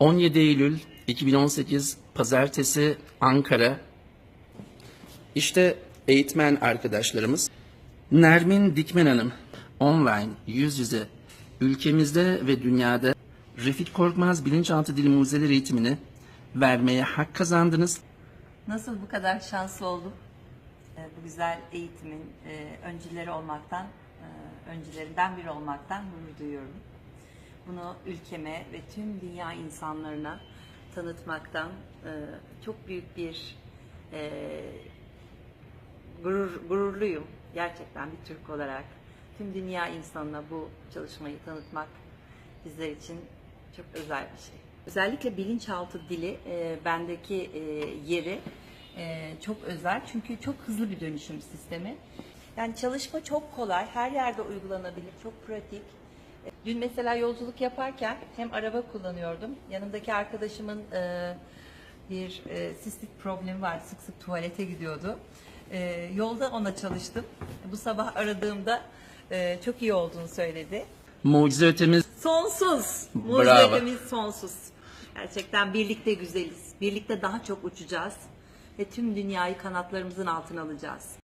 17 Eylül 2018 Pazartesi Ankara. İşte eğitmen arkadaşlarımız. Nermin Dikmen Hanım, online, yüz yüze, ülkemizde ve dünyada Refik Korkmaz bilinçaltı dili mucizeleri eğitimini vermeye hak kazandınız. Nasıl bu kadar şanslı oldum? Ee, Bu güzel eğitimin e, öncüleri olmaktan, e, öncülerinden biri olmaktan gurur duyuyorum. Bunu ülkeme ve tüm dünya insanlarına tanıtmaktan e, çok büyük bir e, gurur, gururluyum. Gerçekten bir Türk olarak tüm dünya insanına bu çalışmayı tanıtmak bizler için çok özel bir şey. Özellikle bilinçaltı dili e, bendeki e, yeri e, çok özel çünkü çok hızlı bir dönüşüm sistemi. Yani çalışma çok kolay, her yerde uygulanabilir, çok pratik. Dün mesela yolculuk yaparken hem araba kullanıyordum, yanımdaki arkadaşımın e, bir e, sistik problemi var, sık sık tuvalete gidiyordu. E, yolda ona çalıştım. Bu sabah aradığımda e, çok iyi olduğunu söyledi. Mucize ötemiz Sonsuz. Bravo. Mucizelerimiz sonsuz. Gerçekten birlikte güzeliz. Birlikte daha çok uçacağız. Ve tüm dünyayı kanatlarımızın altına alacağız.